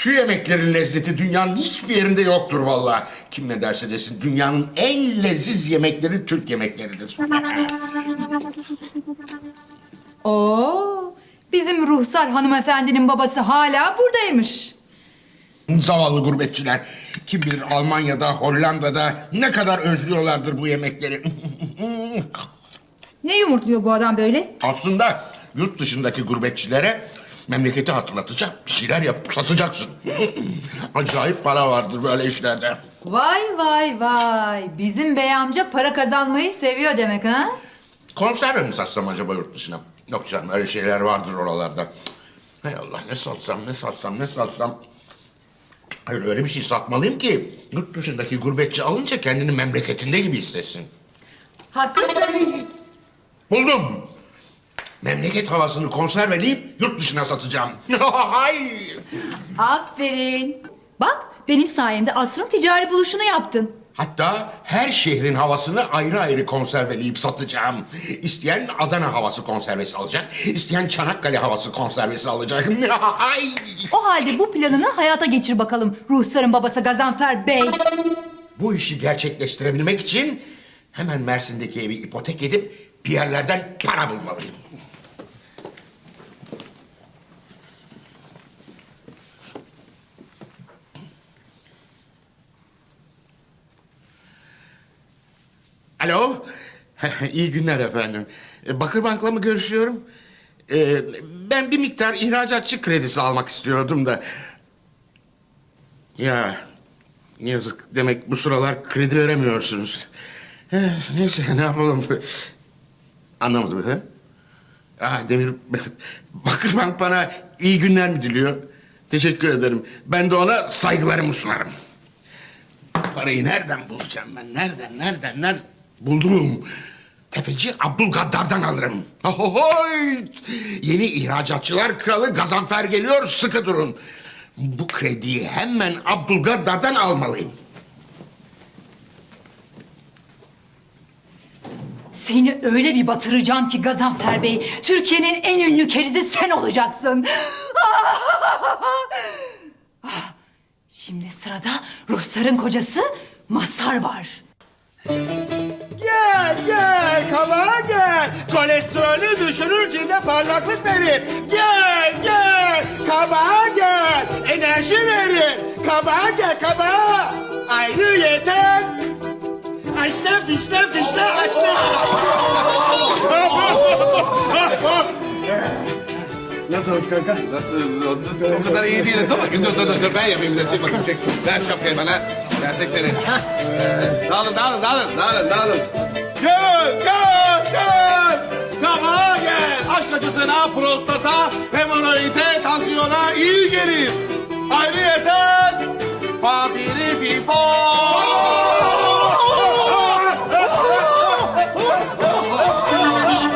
Şu yemeklerin lezzeti dünyanın hiçbir yerinde yoktur vallahi. Kim ne derse desin dünyanın en leziz yemekleri Türk yemekleridir. Oo, bizim ruhsar hanımefendinin babası hala buradaymış. Zavallı gurbetçiler. Kim bilir Almanya'da, Hollanda'da ne kadar özlüyorlardır bu yemekleri. Ne yumurtluyor bu adam böyle? Aslında yurt dışındaki gurbetçilere memleketi hatırlatacak bir şeyler yapıp satacaksın. Acayip para vardır böyle işlerde. Vay vay vay. Bizim bey amca para kazanmayı seviyor demek ha? Konserve mi satsam acaba yurt dışına? Yok canım öyle şeyler vardır oralarda. Hay Allah ne satsam ne satsam ne satsam. Hayır öyle bir şey satmalıyım ki yurt dışındaki gurbetçi alınca kendini memleketinde gibi hissetsin. Haklısın. Buldum. Memleket havasını konserveleyip yurt dışına satacağım. Aferin. Bak benim sayemde asrın ticari buluşunu yaptın. Hatta her şehrin havasını ayrı ayrı konserveleyip satacağım. İsteyen Adana havası konservesi alacak, isteyen Çanakkale havası konservesi alacak. Hay! O halde bu planını hayata geçir bakalım ruhsarın babası Gazanfer Bey. Bu işi gerçekleştirebilmek için hemen Mersin'deki evi ipotek edip bir yerlerden para bulmalıyım. İyi günler efendim. E, Bakırbank'la mı görüşüyorum? Ee, ben bir miktar ihracatçı kredisi almak istiyordum da. Ya yazık. Demek bu sıralar kredi veremiyorsunuz. Eh, Neyse ne yapalım. Anlamadım efendim. Ah Demir, Bakırbank bana iyi günler mi diliyor? Teşekkür ederim. Ben de ona saygılarımı sunarım. Parayı nereden bulacağım ben? Nereden, nereden, nereden? Buldum. Tefeci Abdülgaddar'dan alırım. Ahohoy! Yeni ihracatçılar kralı Gazanfer geliyor, sıkı durun. Bu krediyi hemen Abdülgaddar'dan almalıyım. Seni öyle bir batıracağım ki Gazanfer Bey, Türkiye'nin en ünlü kerizi sen olacaksın. Şimdi sırada Ruhsar'ın kocası Masar var. Gel gel kabağa gel. Kolesterolü düşürür cilde parlaklık verir. Gel gel kabağa gel. Enerji verir. Kabağa gel kabağa. Ayrı yeter. Açla fişle fişle açla. Nasıl hoş kanka? Nasıl? O, o kadar iyi değilim. Dur bakayım, dur, dur, dur, dur. Ben yapayım. Dur, çek bakayım, çek. Ver şapkayı bana. Versek seni. dağılın, dağılın, dağılın, dağılın, dağılın. Gel gel gel. Kabağa gel. Aşk acısına, prostata, hemoroide, tansiyona iyi gelir. Ayrıyeten papiri fifo.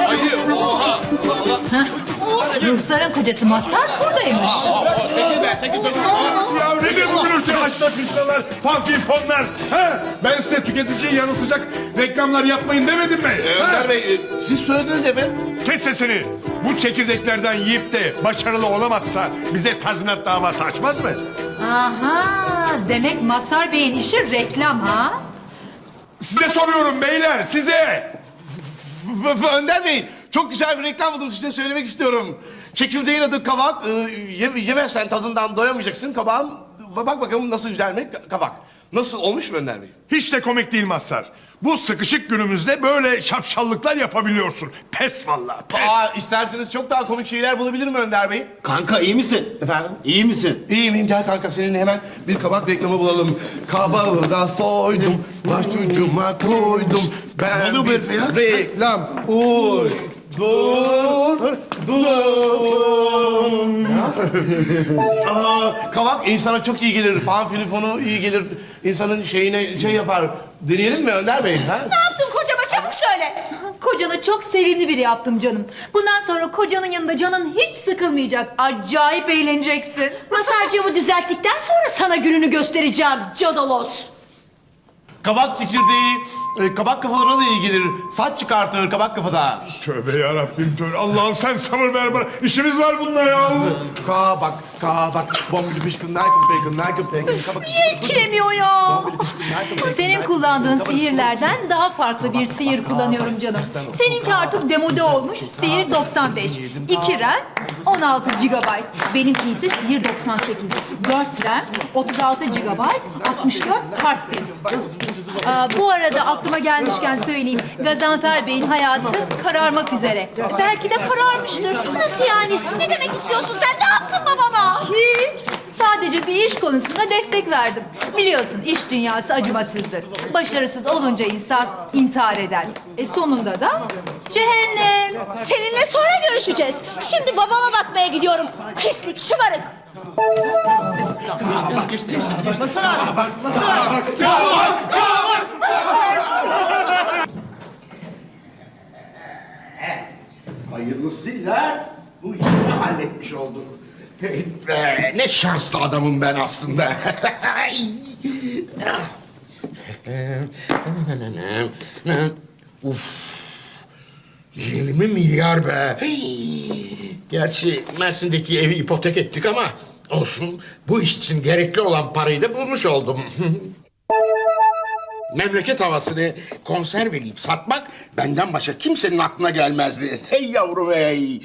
Ayı, oha. Ruhsar'ın kocası Masar buradaymış. Çekil be, çekil. Dur. Ya nedir bu gürültü haşla fişlalar, fanfinfonlar? He? Ben size tüketiciyi yanıltacak reklamlar yapmayın demedim mi? Ee, Önder Bey, e, siz söylediniz efendim. Kes sesini. Bu çekirdeklerden yiyip de başarılı olamazsa bize tazminat davası açmaz mı? Aha, demek Masar Bey'in işi reklam ha? Size soruyorum beyler, size. B- b- Önder Bey, çok güzel bir reklam buldum size söylemek istiyorum. Çekirdeğin adı kabak. Ee, ye- yemezsen tadından doyamayacaksın kabağın. Bak bakalım nasıl güzel mi Ka- kabak. Nasıl olmuş mu Önder Bey? Hiç de komik değil Mazhar. Bu sıkışık günümüzde böyle şapşallıklar yapabiliyorsun. Pes vallahi, pes. Aa, isterseniz çok daha komik şeyler bulabilirim Önder Bey. Kanka iyi misin? Efendim? İyi misin? İyiyim iyiyim gel kanka seninle hemen bir kabak reklamı bulalım. Kabağı da soydum, başucuma koydum. Ben Ne oluyor bu herife ya? Reklam. Uy. Dur. Dur. Aa, kabak insana çok iyi gelir. Panfilifonu iyi gelir. İnsanın şeyine şey yapar. Deneyelim mi Önder Bey? Ha? yaptın kocama çabuk söyle. Kocanı çok sevimli biri yaptım canım. Bundan sonra kocanın yanında canın hiç sıkılmayacak. Acayip eğleneceksin. Masarcığımı düzelttikten sonra sana gününü göstereceğim Cadalos. Kabak çekirdeği e, kabak kafalara da iyi gelir. Saç çıkartır kabak kafada. Tövbe yarabbim tövbe. Allah'ım sen sabır ver bana. İşimiz var bununla ya. Kabak, kabak, bombili pişkin, naykın pekin, naykın pekin, kabak. Etkilemiyor ya. Senin kullandığın sihirlerden daha farklı bir sihir kullanıyorum canım. Seninki artık demode olmuş. Sihir 95. 2 RAM 16 GB. Benimki ise sihir 98. 4 RAM 36 GB 64 hard disk. Aa, bu arada aklıma gelmişken söyleyeyim. Gazanfer Bey'in hayatı kararmak üzere. Belki de kararmıştır. Nasıl yani? Ne demek istiyorsun sen? Ne yaptın babama? Hiç. Sadece bir iş konusunda destek verdim. Biliyorsun iş dünyası acımasızdır. Başarısız olunca insan intihar eder. E sonunda da cehennem. Seninle sonra görüşeceğiz. Şimdi babama bakmaya gidiyorum. Pislik, şımarık. Hayırlısıyla bu işi halletmiş olduk. Be, ne şanslı adamım ben aslında. Uf. 20 milyar be. Gerçi Mersin'deki evi ipotek ettik ama olsun. Bu iş için gerekli olan parayı da bulmuş oldum. Memleket havasını konserveleyip satmak benden başka kimsenin aklına gelmezdi. Hey yavrum hey.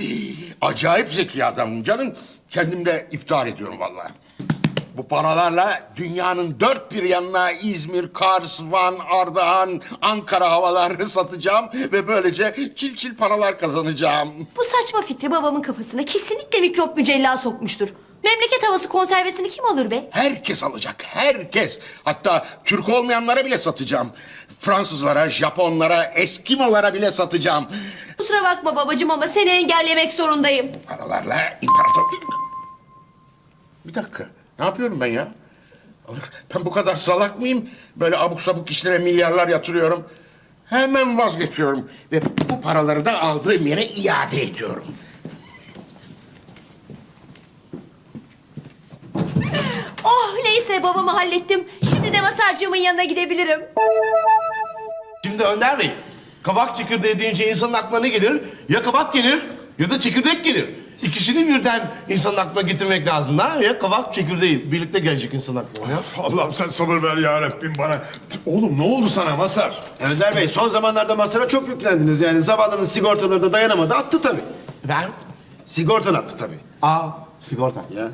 Acayip zeki adamım canım. Kendimle iftihar ediyorum vallahi. Bu paralarla dünyanın dört bir yanına İzmir, Kars, Van, Ardahan, Ankara havalarını satacağım ve böylece çil çil paralar kazanacağım. Bu saçma fikri babamın kafasına kesinlikle mikrop mücella sokmuştur. Memleket havası konservesini kim alır be? Herkes alacak, herkes. Hatta Türk olmayanlara bile satacağım. Fransızlara, Japonlara, Eskimolara bile satacağım. Kusura bakma babacığım ama seni engellemek zorundayım. Paralarla imparator... Bir dakika, ne yapıyorum ben ya? Ben bu kadar salak mıyım? Böyle abuk sabuk işlere milyarlar yatırıyorum. Hemen vazgeçiyorum. Ve bu paraları da aldığım yere iade ediyorum. Oh neyse babamı hallettim. Şimdi de masarcığımın yanına gidebilirim. Şimdi Önder Bey, kabak çekirdeği deyince insanın aklına ne gelir? Ya kabak gelir ya da çekirdek gelir. İkisini birden insanın aklına getirmek lazım da ya kabak çekirdeği birlikte gelecek insanın aklına. Ya. Allah'ım sen sabır ver ya Rabbim bana. Oğlum ne oldu sana Masar? Önder Bey son zamanlarda masara çok yüklendiniz. Yani zavallının sigortaları da dayanamadı. Attı tabii. Ben? Sigortan attı tabii. Aa, sigorta. Ya.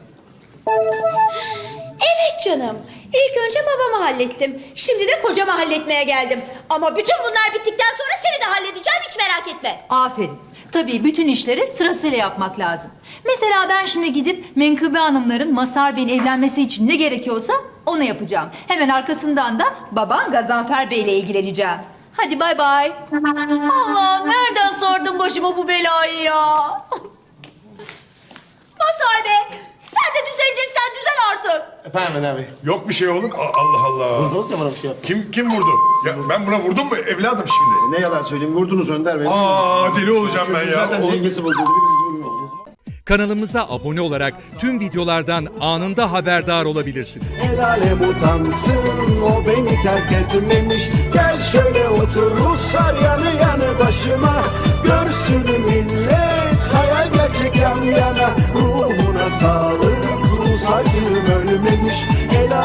Evet canım. İlk önce babamı hallettim. Şimdi de kocamı halletmeye geldim. Ama bütün bunlar bittikten sonra seni de halledeceğim hiç merak etme. Aferin. Tabii bütün işleri sırasıyla yapmak lazım. Mesela ben şimdi gidip Menkıbe Hanımların Masar Bey'in evlenmesi için ne gerekiyorsa onu yapacağım. Hemen arkasından da baban Gazanfer Bey ile ilgileneceğim. Hadi bay bay. Allah'ım nereden sordun başıma bu belayı ya? Mazhar Bey sen de düzeleceksen düzel Önder Bey. Yok bir şey oğlum. A- Allah Allah. Vurdunuz ya bana bir şey yaptı. Kim kim vurdu? Ya ben buna vurdum mu evladım şimdi? Ne yalan söyleyeyim vurdunuz Önder Bey. Aa deli olacağım ben ya. Zaten Oğlum- dengesi bozuldu. Bir de siz vurmuyorsunuz. Kanalımıza abone olarak tüm videolardan anında haberdar olabilirsiniz. El alem utansın o beni terk etmemiş Gel şöyle otur Ruslar yanı yanı başıma Görsün millet hayal gerçek yan yana Ruhuna sağlık Rus acım ölmemiş El alem-